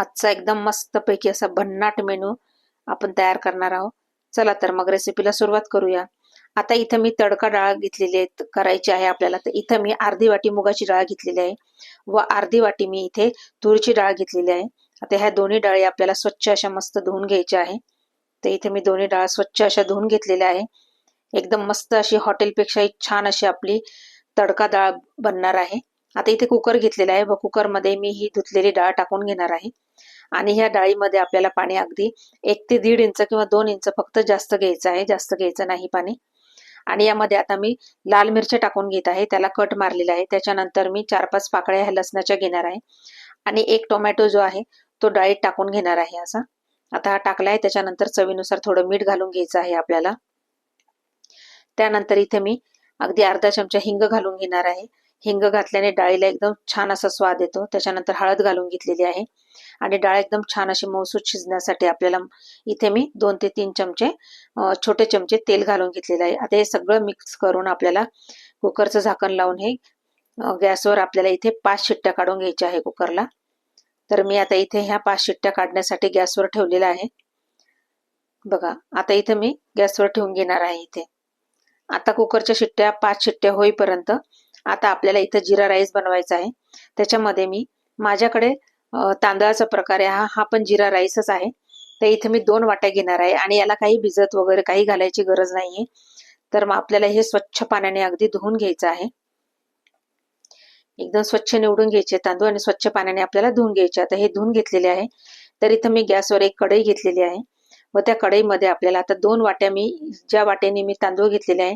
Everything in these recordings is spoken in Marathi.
आजचा एकदम मस्तपैकी असा भन्नाट मेनू आपण तयार करणार आहोत. चला तर मग रेसिपीला सुरुवात करूया. आता इथं मी तडका डाळ घेतलेली आहे करायची आहे आपल्याला. तर इथं मी अर्धी वाटी मुगाची डाळ घेतलेली आहे व अर्धी वाटी मी इथे तुरीची डाळ घेतलेली आहे. आता ह्या दोन्ही डाळी आपल्याला स्वच्छ अशा मस्त धुवून घ्यायच्या आहे. तर इथे मी दोन्ही डाळ स्वच्छ अशा धुवून घेतलेल्या आहे. एकदम मस्त अशी हॉटेलपेक्षाही छान अशी आपली तडका डाळ बनणार आहे. आता इथे कुकर घेतलेला आहे. व कुकरमध्ये मी ही धुतलेली डाळ टाकून घेणार आहे. आणि ह्या डाळीमध्ये आपल्याला पाणी अगदी एक ते दीड इंच किंवा दोन इंच फक्त जास्त घ्यायचं आहे. जास्त घ्यायचं नाही पाणी. आणि यामध्ये आता मी लाल मिरच्या टाकून घेत आहे. त्याला कट मारलेला आहे. त्याच्यानंतर मी चार पाच पाकळ्या ह्या लसणाच्या घेणार आहे. आणि एक टोमॅटो जो आहे तो डाळीत टाकून घेणार आहे असा. आता हा टाकला आहे त्याच्यानंतर चवीनुसार थोडं मीठ घालून घ्यायचं आहे आपल्याला. त्यानंतर इथे मी अगदी अर्धा चमचा हिंग घालून घेणार आहे. हिंग घातल्याने डाळीला एकदम छान असा स्वाद येतो. त्याच्यानंतर हळद घालून घेतलेली आहे. आणि डाळ एकदम छान अशी मौसूद शिजण्यासाठी आपल्याला इथे मी दोन ते तीन चमचे छोटे चमचे तेल घालून घेतलेले आहे. आता हे सगळं मिक्स करून आपल्याला कुकरचं झाकण लावून हे गॅसवर आपल्याला इथे पाच शिट्ट्या काढून घ्यायच्या आहे कुकरला. तर मी आता इथे ह्या पाच शिट्ट्या काढण्यासाठी गॅसवर ठेवलेल्या आहे. बघा आता इथे मी गॅसवर ठेवून घेणार आहे इथे. आता कुकरच्या शिट्ट्या पाच शिट्ट्या होईपर्यंत आता आपल्याला इथं जिरा राईस बनवायचा आहे. त्याच्यामध्ये मी माझ्याकडे तांदळाचा प्रकार आहे हा हा पण जिरा राईसच आहे. तर इथे मी दोन वाट्या घेणार आहे आणि याला काही भिजत वगैरे काही घालायची गरज नाहीये. तर मग आपल्याला हे स्वच्छ पाण्याने अगदी धुवून घ्यायचं आहे. एकदम स्वच्छ निवडून घ्यायचे तांदूळ आणि स्वच्छ पाण्याने आपल्याला धुवून घ्यायचे. आता हे धुवून घेतलेले आहे. तर इथं मी गॅसवर एक कढई घेतलेली आहे. व त्या कढईमध्ये आपल्याला आता दोन वाट्या मी ज्या वाट्याने मी तांदूळ घेतलेले आहे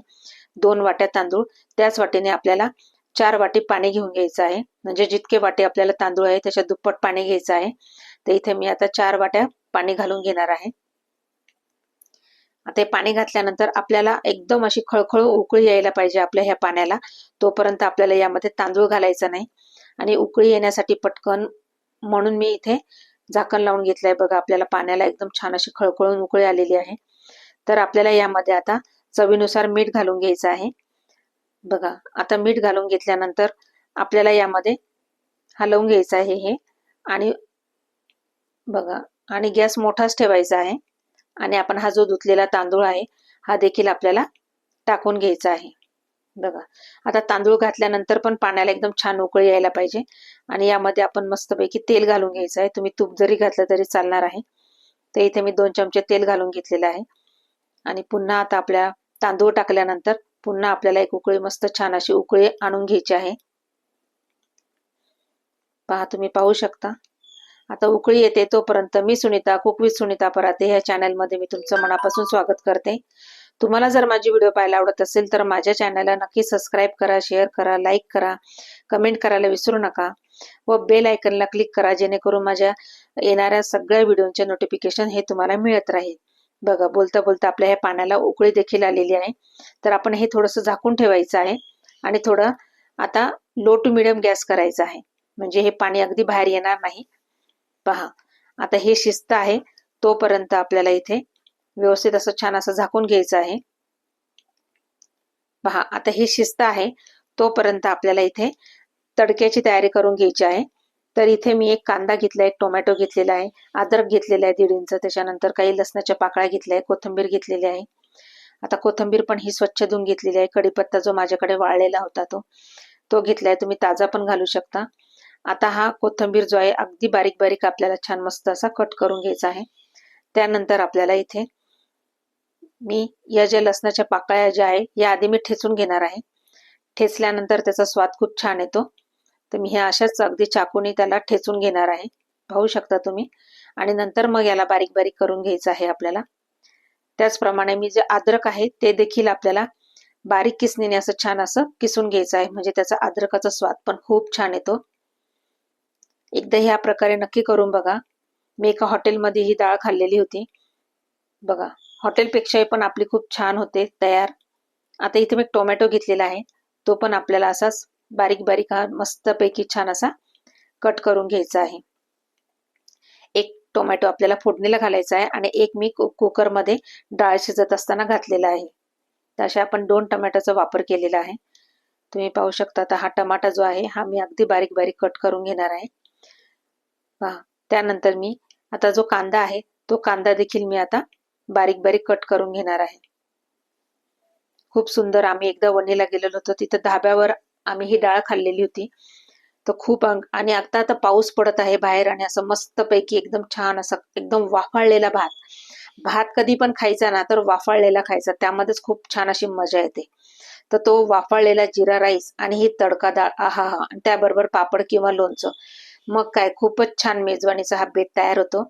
दोन वाट्या तांदूळ त्याच वाटेने आपल्याला चार वाटी पाणी घेऊन घ्यायचं आहे. म्हणजे जितके वाटे आपल्याला तांदूळ आहे त्याच्या दुप्पट पाणी घ्यायचं आहे. तर इथे मी आता चार वाट्या पाणी घालून घेणार आहे. आता हे पाणी घातल्यानंतर आपल्याला एकदम अशी खळखळ उकळी यायला पाहिजे आपल्या ह्या पाण्याला. तोपर्यंत आपल्याला यामध्ये तांदूळ घालायचा नाही. आणि उकळी येण्यासाठी पटकन म्हणून मी इथे झाकण लावून घेतलंय. बघा आपल्याला पाण्याला एकदम छान अशी खळखळून उकळी आलेली आहे. तर आपल्याला यामध्ये आता चवीनुसार मीठ घालून घ्यायचं आहे. बघा आता मीठ घालून घेतल्यानंतर आपल्याला यामध्ये हलवून घ्यायचं आहे हे. आणि बघा आणि गॅस मोठाच ठेवायचा आहे. आणि आपण हा जो धुतलेला तांदूळ आहे हा देखील आपल्याला टाकून घ्यायचा आहे. बघा आता तांदूळ घातल्यानंतर पण पाण्याला एकदम छान उकळी यायला पाहिजे. आणि यामध्ये आपण मस्तपैकी तेल घालून घ्यायचं आहे. तुम्ही तूप जरी घातलं तरी चालणार आहे. तर इथे मी दोन चमचे तेल घालून घेतलेलं आहे. आणि पुन्हा आता आपल्या तांदूळ टाकल्यानंतर पुन्हा आपल्याला एक उकळी मस्त छान अशी उकळी आणून घ्यायची आहे. पहा तुम्ही पाहू शकता. आता उकळी येते तोपर्यंत मी सुनीता कुक विथ सुनीता पराते ह्या चॅनलमध्ये मी तुमचं मनापासून स्वागत करते. तुम्हाला जर माझी व्हिडिओ पाहायला आवडत असेल तर माझ्या चॅनलला नक्की सबस्क्राईब करा शेअर करा लाईक करा कमेंट करायला विसरू नका व बेल आयकनला क्लिक करा जेणेकरून माझ्या येणाऱ्या सगळ्या व्हिडिओचे नोटिफिकेशन हे तुम्हाला मिळत राहील. बघा बोलता बोलता आपल्या ह्या पाण्याला उकळी देखील आलेली आहे. तर आपण हे थोडंसं झाकून ठेवायचं आहे आणि थोडं आता लो टू मिडियम गॅस करायचा आहे. म्हणजे हे पाणी अगदी बाहेर येणार नाही. पहा आता हे शिस्त आहे तोपर्यंत आपल्याला इथे व्यवस्थित असं छान असं झाकून घ्यायचं आहे. पहा आता हे शिस्त आहे तोपर्यंत आपल्याला इथे तडक्याची तयारी करून घ्यायची आहे. तर इथे मी एक कांदा घेतला एक टोमॅटो घेतलेला आहे अद्रक घेतलेला आहे दीड इंच त्याच्यानंतर काही लसणाच्या पाकळ्या घेतल्या आहे कोथिंबीर घेतलेली आहे. आता कोथिंबीर पण ही स्वच्छ धुवून घेतलेली आहे कढीपत्ता जो माझ्याकडे वाळलेला होता तो तो घेतलाय तुम्ही ताजा पण घालू शकता. आता हा कोथंबीर जो आहे अगदी बारीक बारीक आपल्याला छान मस्त असा कट करून घ्यायचा आहे. त्यानंतर आपल्याला इथे मी या ज्या लसणाच्या पाकळ्या ज्या आहे या आधी मी ठेचून घेणार आहे. ठेचल्यानंतर त्याचा स्वाद खूप छान येतो. तर मी हे अशाच अगदी चाकूने त्याला ठेचून घेणार आहे. पाहू शकता तुम्ही. आणि नंतर मग याला बारीक बारीक करून घ्यायचं आहे आपल्याला. त्याचप्रमाणे मी जे अद्रक आहे ते देखील आपल्याला बारीक किसणीने असं छान असं किसून घ्यायचं आहे. म्हणजे त्याचा अद्रकाचा स्वाद पण खूप छान येतो. एकदा ह्या प्रकारे नक्की करून बघा. मी एका हॉटेलमध्ये ही डाळ खाल्लेली होती. बघा हॉटेलपेक्षाही पण आपली खूप छान होते तयार. आता इथे मी टोमॅटो घेतलेला आहे. तो पण आपल्याला असाच बारीक बारीक हा मस्तपैकी छान असा कट करून घ्यायचा आहे. एक टोमॅटो आपल्याला फोडणीला घालायचा आहे आणि एक मी कुकरमध्ये डाळ शिजत असताना घातलेला आहे. तर अशा आपण दोन टोमॅटोचा वापर केलेला आहे. तुम्ही पाहू शकता आता हा टमाटा जो आहे हा मी अगदी बारीक बारीक कट करून घेणार आहे. पहा त्यानंतर मी आता जो कांदा आहे तो कांदा देखील मी आता बारीक बारीक कट करून घेणार आहे. खूप सुंदर आम्ही एकदा वणीला गेलेलो होतो तिथं धाब्यावर आम्ही ही डाळ खाल्लेली होती. तर खूप अंग- आणि आता आता पाऊस पडत आहे बाहेर आणि असं मस्त पैकी एकदम छान असं एकदम वाफाळलेला भात. भात कधी पण खायचा ना तर वाफाळलेला खायचा. त्यामध्येच खूप छान अशी मजा येते. तर तो वाफाळलेला जिरा राईस आणि ही तडका डाळ आहा हा आणि त्याबरोबर पापड किंवा लोणचं. मग काय खूपच छान मेजवानीचा हा बेत तयार होतो.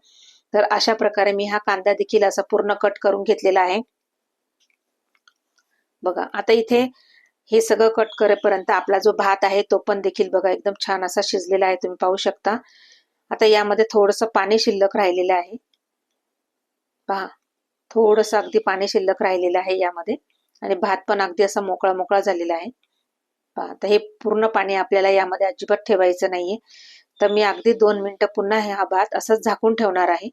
तर अशा प्रकारे मी हा कांदा देखील असा पूर्ण कट करून घेतलेला आहे. बघा आता इथे हे सगळं कट करेपर्यंत आपला जो भात आहे तो पण देखील बघा एकदम छान असा शिजलेला आहे तुम्ही पाहू शकता. आता यामध्ये थोडंसं पाणी शिल्लक राहिलेलं आहे. पहा थोडंसं अगदी पाणी शिल्लक राहिलेलं आहे यामध्ये. आणि भात पण अगदी असा मोकळा मोकळा झालेला आहे. पहा आता हे पूर्ण पाणी आपल्याला यामध्ये अजिबात ठेवायचं नाहीये. तर मी अगदी दोन मिनिटं पुन्हा हे हा भात असंच झाकून ठेवणार आहे.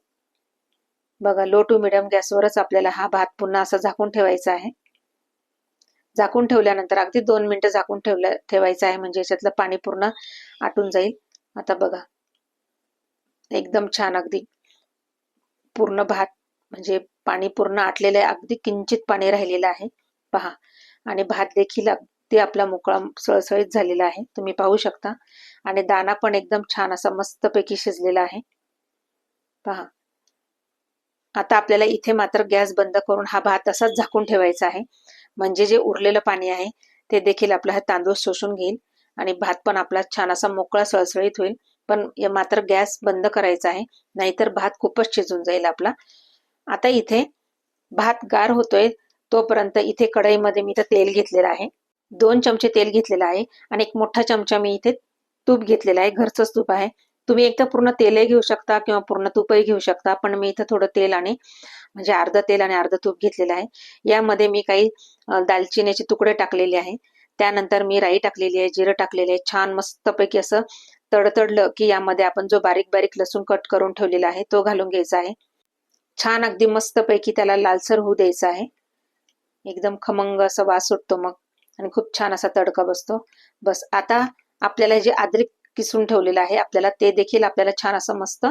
बघा लो टू मिडियम गॅसवरच आपल्याला हा भात पुन्हा असा झाकून ठेवायचा आहे. झाकून ठेवल्यानंतर अगदी दोन मिनिटं झाकून ठेवल्या ठेवायचं आहे. म्हणजे याच्यातलं पाणी पूर्ण आटून जाईल. आता बघा. एकदम छान अगदी. पूर्ण भात म्हणजे पाणी पूर्ण आटलेलं आहे. अगदी किंचित पाणी राहिलेलं आहे. पहा. आणि भात देखील अगदी आपला मोकळा सळसळीत झालेला आहे. तुम्ही पाहू शकता. आणि दाना पण एकदम छान असा मस्तपैकी शिजलेला आहे. पहा. आता आपल्याला इथे मात्र गॅस बंद करून हा भात असाच झाकून ठेवायचा आहे. म्हणजे जे उरलेलं पाणी आहे ते देखील आपला हा तांदूळ शोषून घेईल आणि भात पण आपला छान असा मोकळा सळसळीत होईल. पण मात्र गॅस बंद करायचा आहे नाहीतर भात खूपच शिजून जाईल आपला. आता इथे भात गार होतोय तोपर्यंत इथे कढईमध्ये मी तर तेल घेतलेलं आहे. दोन चमचे तेल घेतलेलं आहे आणि एक मोठा चमचा मी इथे तूप घेतलेला आहे. घरचंच तूप आहे. तुम्ही एकदा पूर्ण तेलही घेऊ शकता किंवा पूर्ण तूपही घेऊ शकता पण मी इथं थोडं तेल आणि म्हणजे अर्ध तेल आणि अर्ध तूप घेतलेलं आहे. यामध्ये मी काही दालचिनीचे तुकडे टाकलेले आहे. त्यानंतर मी राई टाकलेली आहे जिरं टाकलेले आहे. छान मस्तपैकी असं तडतडलं की यामध्ये आपण जो बारीक बारीक लसूण कट करून ठेवलेला आहे तो घालून घ्यायचा आहे. छान अगदी मस्तपैकी त्याला लालसर होऊ द्यायचा आहे. एकदम खमंग असं वास सुटतो मग. आणि खूप छान असा तडका बसतो. बस आता आपल्याला जे आद्रिक किसून ठेवलेलं आहे. आपल्याला ते देखील आपल्याला छान असं मस्त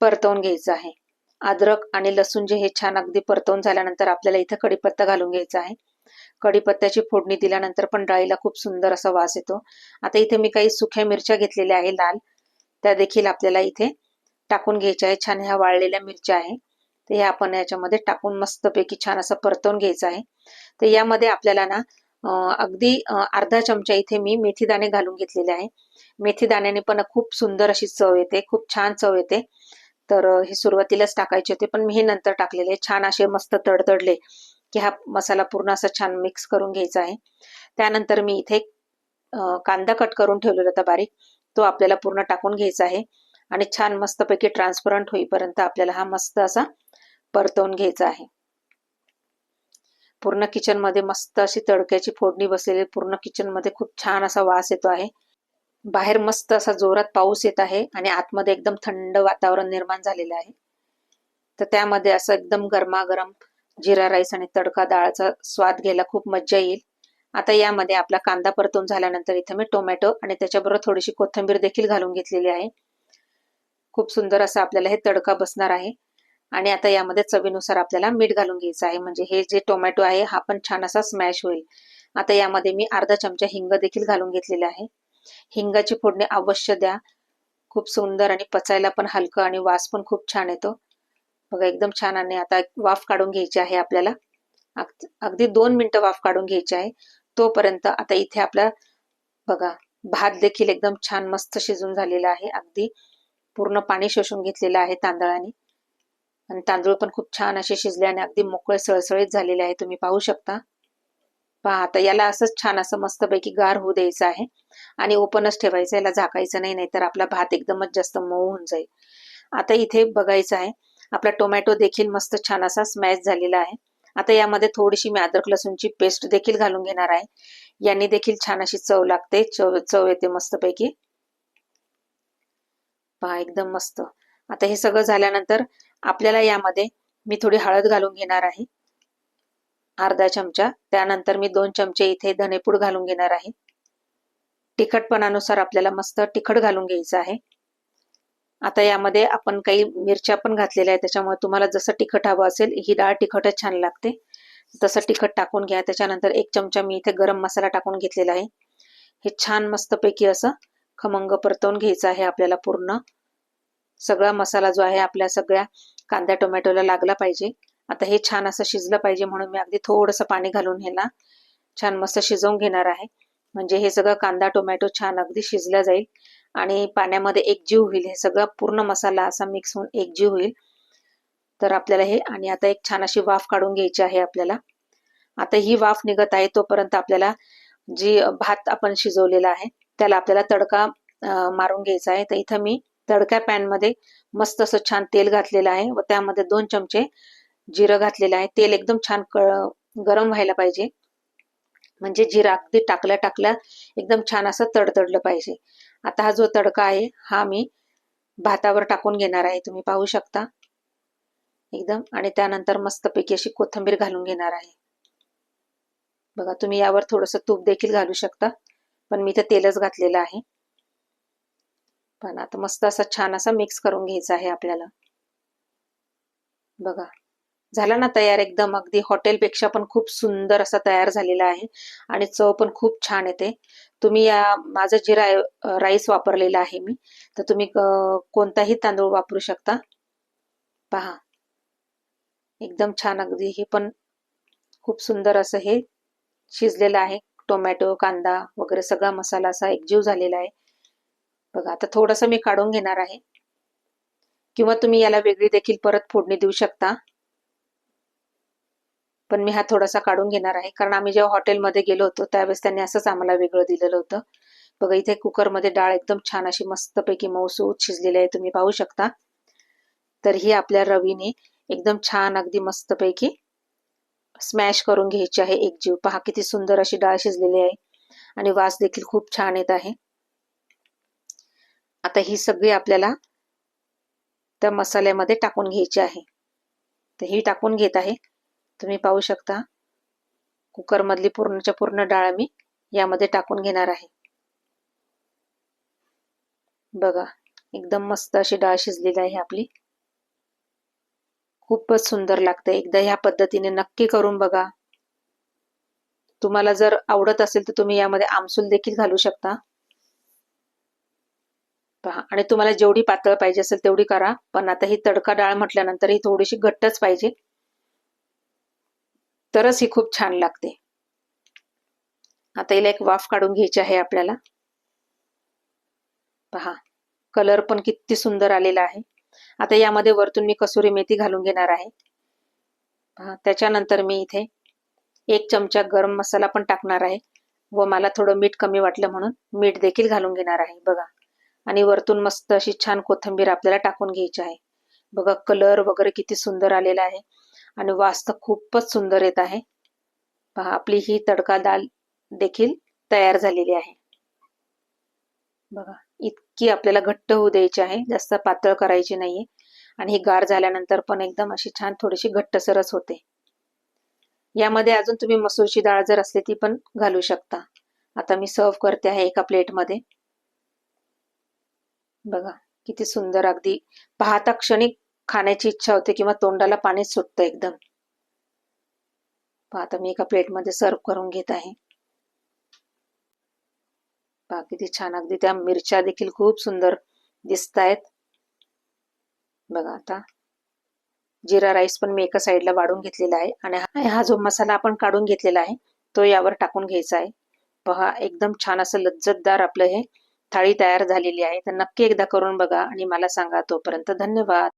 परतवून घ्यायचं आहे. अद्रक आणि लसूण जे हे छान अगदी परतवून झाल्यानंतर आपल्याला इथं कडीपत्ता घालून घ्यायचा आहे. कडीपत्त्याची फोडणी दिल्यानंतर पण डाळीला खूप सुंदर असा वास येतो. आता इथे मी काही सुख्या मिरच्या घेतलेल्या आहे लाल. त्या देखील आपल्याला इथे टाकून घ्यायच्या आहे. छान ह्या वाळलेल्या मिरच्या आहे. तर हे आपण याच्यामध्ये टाकून मस्तपैकी छान असं परतवून घ्यायचं आहे. तर यामध्ये आपल्याला ना अगदी अर्धा चमचा इथे मी मेथी दाणे घालून घेतलेले आहे. मेथी दाण्याने पण खूप सुंदर अशी चव येते खूप छान चव येते. तर हे सुरुवातीलाच टाकायचे होते पण मी हे नंतर टाकलेले छान असे मस्त तडतडले की हा मसाला पूर्ण असा छान मिक्स करून घ्यायचा आहे. त्यानंतर मी इथे कांदा कट करून ठेवलेला होता बारीक. तो आपल्याला पूर्ण टाकून घ्यायचा आहे आणि छान मस्तपैकी ट्रान्सपरंट होईपर्यंत आपल्याला हा मस्त असा परतवून घ्यायचा आहे. पूर्ण किचनमध्ये मस्त अशी तडक्याची फोडणी बसलेली पूर्ण किचनमध्ये खूप छान असा वास येतो आहे. बाहेर मस्त असा जोरात पाऊस येत आहे आणि आतमध्ये एकदम थंड वातावरण निर्माण झालेलं आहे. तर त्यामध्ये असं एकदम गरमागरम जिरा राईस आणि तडका डाळचा स्वाद घ्यायला खूप मज्जा येईल. आता यामध्ये आपला कांदा परतून झाल्यानंतर इथे मी टोमॅटो आणि त्याच्याबरोबर थोडीशी कोथिंबीर देखील घालून घेतलेली आहे. खूप सुंदर असा आपल्याला हे तडका बसणार आहे. आणि आता यामध्ये चवीनुसार आपल्याला मीठ घालून घ्यायचं आहे. म्हणजे हे जे टोमॅटो आहे हा पण छान असा स्मॅश होईल. आता यामध्ये मी अर्धा चमचा हिंग देखील घालून घेतलेला आहे. हिंगाची फोडणी अवश्य द्या. खूप सुंदर आणि पचायला पण हलकं आणि वास पण खूप छान येतो. बघा एकदम छान आणि आता वाफ काढून घ्यायची आहे आपल्याला. अगदी दोन मिनिटं वाफ काढून घ्यायची आहे. तोपर्यंत आता इथे आपला बघा भात देखील एकदम छान मस्त शिजून झालेला आहे. अगदी पूर्ण पाणी शोषून घेतलेलं आहे तांदळाने. आणि तांदूळ पण खूप छान असे शिजले आणि अगदी मोकळे सळसळीत झालेले आहे. तुम्ही पाहू शकता. पहा आता याला असंच छान असं मस्तपैकी गार होऊ द्यायचं आहे. आणि ओपनच ठेवायचं याला झाकायचं नाही नाहीतर आपला भात एकदमच जास्त मऊ होऊन जाईल. आता इथे बघायचं आहे. आपला टोमॅटो देखील मस्त छान असा स्मॅश झालेला आहे. आता यामध्ये थोडीशी मी अद्रक लसूणची पेस्ट देखील घालून घेणार आहे. यांनी देखील छान अशी चव लागते. चव चव येते मस्तपैकी. पहा एकदम मस्त. आता हे सगळं झाल्यानंतर आपल्याला यामध्ये मी थोडी हळद घालून घेणार आहे. अर्धा चमचा. त्यानंतर मी दोन चमचे इथे धनेपूड घालून घेणार आहे. तिखटपणानुसार आपल्याला मस्त तिखट घालून घ्यायचं आहे. आता यामध्ये आपण काही मिरच्या पण घातलेल्या आहेत. त्याच्यामुळे तुम्हाला जसं तिखट हवं असेल ही डाळ तिखटच छान लागते. तसं तिखट टाकून घ्या. त्याच्यानंतर एक चमचा मी इथे गरम मसाला टाकून घेतलेला आहे. हे छान मस्तपैकी असं खमंग परतवून घ्यायचं आहे आपल्याला पूर्ण. सगळा मसाला जो आहे आपल्या सगळ्या कांदा टोमॅटोला लागला पाहिजे. आता हे छान असं शिजलं पाहिजे म्हणून मी अगदी थोडंसं पाणी घालून ह्याला छान मस्त शिजवून घेणार आहे. म्हणजे हे सगळं कांदा टोमॅटो छान अगदी शिजला जाईल आणि पाण्यामध्ये एकजीव होईल. हे सगळं पूर्ण मसाला असा मिक्स होऊन एकजीव होईल. तर आपल्याला हे आणि आता एक छान अशी वाफ काढून घ्यायची आहे आपल्याला. आता ही वाफ निघत आहे तोपर्यंत आपल्याला जी भात आपण शिजवलेला आहे त्याला आपल्याला तडका मारून घ्यायचा आहे. तर इथं मी तडक्या पॅनमध्ये मस्त असं छान तेल घातलेलं आहे व त्यामध्ये दोन चमचे जिरं घातलेलं आहे. तेल एकदम छान गरम व्हायला पाहिजे. म्हणजे जिरा अगदी टाकल्या टाकल्या एकदम छान असं तडतडलं पाहिजे. आता हा जो तडका आहे हा मी भातावर टाकून घेणार आहे. तुम्ही पाहू शकता. एकदम. आणि त्यानंतर मस्तपैकी अशी कोथंबीर घालून घेणार आहे. बघा तुम्ही यावर थोडस तूप देखील घालू शकता. पण मी तर तेलच घातलेलं आहे. पण आता मस्त असा छान असा मिक्स करून घ्यायचा आहे आपल्याला. बघा झाला ना तयार एकदम. अगदी हॉटेलपेक्षा पण खूप सुंदर असा तयार झालेला आहे आणि चव पण खूप छान येते. तुम्ही या माझं जे राय राईस वापरलेला आहे मी तर तुम्ही कोणताही तांदूळ वापरू शकता. पहा. एकदम छान अगदी हे पण खूप सुंदर असं हे शिजलेलं आहे. टोमॅटो कांदा वगैरे सगळा मसाला असा एकजीव झालेला आहे. बघा आता थोडस मी काढून घेणार आहे. किंवा तुम्ही याला वेगळी देखील परत फोडणी देऊ शकता. पण मी हा थोडासा काढून घेणार आहे. कारण आम्ही जेव्हा हॉटेलमध्ये गेलो होतो त्यावेळेस त्यांनी असंच आम्हाला वेगळं दिलेलं होतं. बघा इथे कुकरमध्ये डाळ एकदम छान अशी मस्तपैकी मऊसूत शिजलेली आहे तुम्ही पाहू शकता. तर ही आपल्या रवीने एकदम छान अगदी मस्तपैकी स्मॅश करून घ्यायची आहे एक जीव. पहा किती सुंदर अशी डाळ शिजलेली आहे. आणि वास देखील खूप छान येत आहे. आता ही सगळी आपल्याला त्या मसाल्यामध्ये टाकून घ्यायची आहे. तर ही टाकून घेत आहे. तुम्ही पाहू शकता कुकर मधली पूर्णच्या पूर्ण डाळ मी यामध्ये टाकून घेणार आहे. बघा एकदम मस्त अशी डाळ शिजलेली आहे आपली. खूपच सुंदर लागते. एकदा ह्या पद्धतीने नक्की करून बघा. तुम्हाला जर आवडत असेल तर तुम्ही यामध्ये आमसूल देखील घालू शकता. पहा. आणि तुम्हाला जेवढी पातळ पाहिजे असेल तेवढी करा. पण आता ही तडका डाळ म्हटल्यानंतर ही थोडीशी घट्टच पाहिजे. तरच ही खूप छान लागते. आता हिला एक वाफ काढून घ्यायची आहे आपल्याला. पहा. कलर पण किती सुंदर आलेला आहे. आता यामध्ये वरतून मी कसुरी मेथी घालून घेणार आहे. पहा. त्याच्यानंतर मी इथे एक चमचा गरम मसाला पण टाकणार आहे. व मला थोडं मीठ कमी वाटलं म्हणून मीठ देखील घालून घेणार आहे. बघा. आणि वरतून मस्त अशी छान कोथिंबीर आपल्याला टाकून घ्यायची आहे. बघा कलर वगैरे किती सुंदर आलेला आहे आणि वास तर खूपच सुंदर येत आहे. पहा आपली ही तडका दाल देखील तयार झालेली आहे. बघा इतकी आपल्याला घट्ट होऊ द्यायची आहे जास्त पातळ करायची नाहीये. आणि ही गार झाल्यानंतर पण एकदम अशी छान थोडीशी घट्टसरच होते. यामध्ये अजून तुम्ही मसूरची डाळ जर असली ती पण घालू शकता. आता मी सर्व करते आहे एका प्लेटमध्ये. बघा किती सुंदर. अगदी पाहता क्षणी खाण्याची इच्छा होते किंवा तोंडाला पाणी सुटतं एकदम. आता मी एका प्लेटमध्ये सर्व करून घेत आहे. पहा किती छान. अगदी त्या मिरच्या देखील खूप सुंदर दिसत आहेत. बघा आता जिरा राईस पण मी एका साईडला वाढून घेतलेला आहे आणि हा जो मसाला आपण काढून घेतलेला आहे तो यावर टाकून घ्यायचा आहे. पहा एकदम छान असं लज्जतदार आपलं हे थाळी तयार झालेली आहे. तर नक्की एकदा करून बघा आणि मला सांगा तोपर्यंत. धन्यवाद.